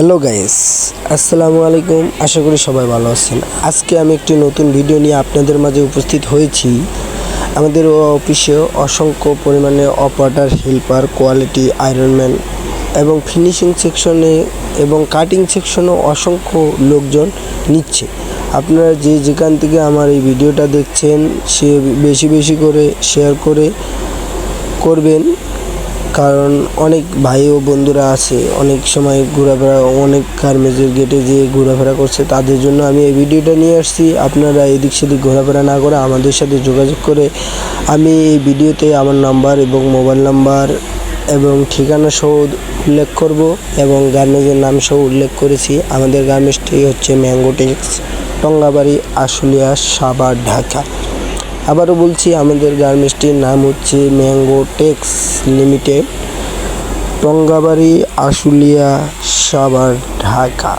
Hello guys, আসসালামু আলাইকুম। আশা করি সবাই ভালো আছেন। আজকে আমি একটি নতুন ভিডিও নিয়ে আপনাদের মাঝে উপস্থিত হয়েছি। আমাদের অফিসে অসংখ্য পরিমাণে অপারেটার হেল্পার কোয়ালিটি আয়রনম্যান এবং ফিনিশিং সেকশনে এবং কাটিং সেকশনেও অসংখ্য লোকজন নিচ্ছে। আপনারা যে যেখান থেকে আমার এই ভিডিওটা দেখছেন, সে বেশি বেশি করে শেয়ার করে করবেন। কারণ অনেক ভাই ও বন্ধুরা আছে, অনেক সময় ঘোরাফেরা, অনেক গার্মেন্টসের গেটে যে ঘোরাফেরা করছে, তাদের জন্য আমি এই ভিডিওটা নিয়ে আসছি। আপনারা এদিক সেদিক ঘোরাফেরা না করে আমাদের সাথে যোগাযোগ করে আমি এই ভিডিওতে আমার নাম্বার এবং মোবাইল নাম্বার এবং ঠিকানা সহ উল্লেখ করব এবং গার্মেজের নাম সহ উল্লেখ করেছি। আমাদের গার্মেন্টসটি হচ্ছে ম্যাঙ্গোটেক্স টঙ্গাবাড়ি, আশুলিয়া সাবার ঢাকা। আবারও বলছি, আমাদের গার্মেন্টসটির নাম হচ্ছে mango tex limited, Tongabari, Ashulia, Savar, Dhaka.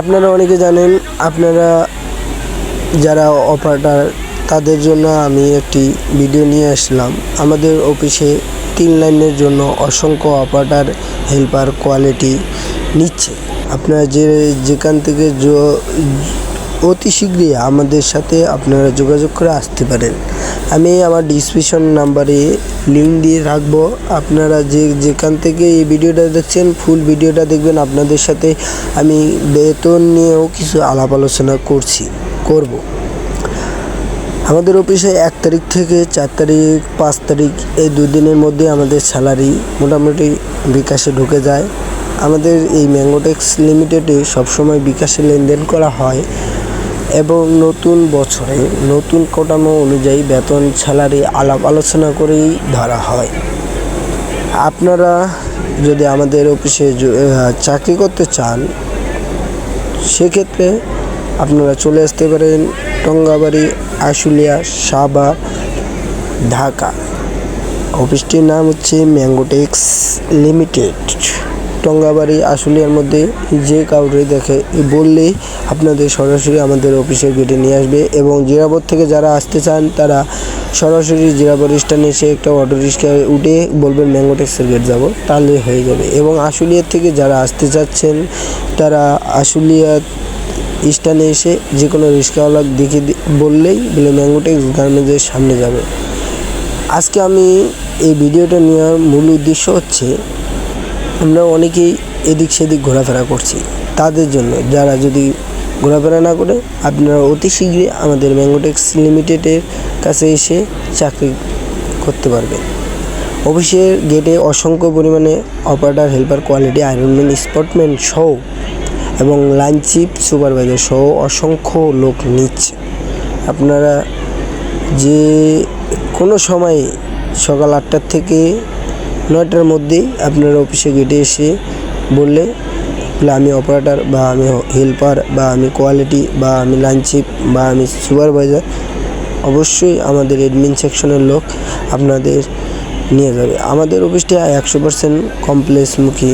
আপনারা অনেকে জানেন, আপনারা যারা অপারেটার, তাদের জন্য আমি একটি ভিডিও নিয়ে আসলাম। আমাদের অফিসে তিন লাইনের জন্য অসংখ্য অপারেটার, হেল্পার কোয়ালিটি নিচ্ছে। আপনারা যে, যেখান থেকে অতি শীঘ্রই আমাদের সাথে আপনারা যোগাযোগ করে আসতে পারেন। আমি আমার ডিসক্রিপশন নাম্বারে লিঙ্ক দিয়ে রাখব। আপনারা যে যেখান থেকে এই ভিডিওটা দেখছেন ফুল ভিডিওটা দেখবেন। আপনাদের সাথে আমি বেতন নিয়েও কিছু আলাপ আলোচনা করছি, করব। আমাদের অফিসে এক তারিখ থেকে চার তারিখ, পাঁচ তারিখ এই দুদিনের মধ্যে আমাদের স্যালারি মোটামুটি বিকাশে ঢুকে যায়। আমাদের এই ম্যাঙ্গোটেক্স লিমিটেডে সবসময় বিকাশে লেনদেন করা হয়। এবং নতুন বছরে নতুন কাঠামো অনুযায়ী বেতন স্যালারি আলাপ আলোচনা করেই ধরা হয়। আপনারা যদি আমাদের অফিসে চাকরি করতে চান, সেক্ষেত্রে আপনারা চলে আসতে পারেন টঙ্গাবাড়ি, আশুলিয়া, সাবা, ঢাকা। অফিসটির নাম হচ্ছে ম্যাঙ্গোটেক্স লিমিটেড। টঙ্গাবাড়ি আশুলিয়ার মধ্যে যে কাউরে দেখে, বললেই আপনাদের সরাসরি আমাদের অফিসের গেটে নিয়ে আসবে এবং জিরাবত থেকে যারা আসতে চান, তারা সরাসরি জিরাবত স্ট্যান্ডে এসে একটা অটো রিক্সায় উঠে বলবেন ম্যাঙ্গোটেক্সের গেট যাব। তাহলে হয়ে যাবে। এবং আশুলিয়ার থেকে যারা আসতে চাচ্ছেন, তারা আশুলিয়া স্ট্যান্ডে এসে যে কোনো রিক্সাওয়ালা দেখে বললেই বলে ম্যাঙ্গোটেক্স গার্মেন্টসের সামনে যাবে। আজকে আমি এই ভিডিওটা নেওয়ার মূল উদ্দেশ্য হচ্ছে আমরা অনেকেই এদিক সেদিক ঘোরাফেরা করছি। তাদের জন্য যারা যদি ঘোরাফেরা না করে, আপনারা অতি শীঘ্রই আমাদের ম্যাঙ্গোটেক্স লিমিটেডের কাছে এসে চাকরি করতে পারবেন। অফিসের গেটে অসংখ্য পরিমাণে operator helper quality ironman spotman সহ এবং লাইন চিপ সুপারভাইজার সহ অসংখ্য লোক নিচ্ছে। আপনারা যে কোনো সময়ে সকাল আটটার থেকে নয়টার মধ্যেই আপনারা অফিসে গেটে এসে বললে আমি অপারেটার বা আমি হেল্পার বা আমি কোয়ালিটি বা আমি লাঞ্চিপ বা আমি সুপারভাইজার অবশ্যই আমাদের এডমিন সেকশনের লোক আপনাদের নিয়ে যাবে। আমাদের অফিসটি একশো পার্সেন্ট কমপ্লেক্সমুখী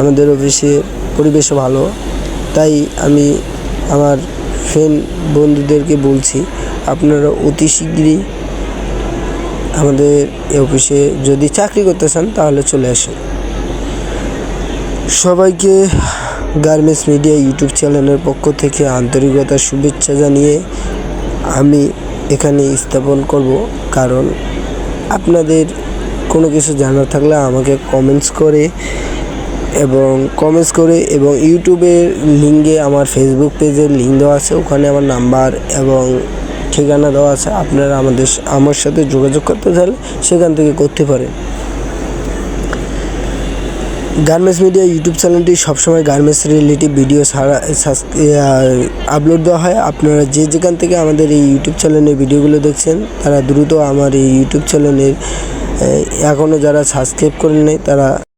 আমাদের অফিসের পরিবেশও ভালো। তাই আমি আমার ফ্রেন্ড বন্ধুদেরকে বলছি, আপনারা অতি শীঘ্রই আমাদের এই অফিসে যদি চাকরি করতে চান, তাহলে চলে আসুন। সবাইকে গার্মেন্টস মিডিয়া ইউটিউব চ্যানেলের পক্ষ থেকে আন্তরিকতার শুভেচ্ছা জানিয়ে আমি এখানে স্থাপন করব। কারণ আপনাদের কোনো কিছু জানার থাকলে আমাকে কমেন্টস করে এবং কমেন্টস করে এবং ইউটিউবের লিঙ্কে আমার ফেসবুক পেজের লিঙ্ক দেওয়া আছে, ওখানে আমার নাম্বার এবং ঠিকানা দেওয়া আছে, আপনারা আমাদের আমার সাথে যোগাযোগ করতে চাইলে সেখান থেকে করতে পারেন। গার্মেন্টস মিডিয়া ইউটিউব চ্যানেলটি সবসময় গার্মেন্টস রিলেটিভ ভিডিও ছাড়া আপলোড দেওয়া হয়। আপনারা যে যেখান থেকে আমাদের এই ইউটিউব চ্যানেলের ভিডিওগুলো দেখছেন, তারা দ্রুত আমার এই ইউটিউব চ্যানেলের এখনও যারা সাবস্ক্রাইব করেন নাই, তারা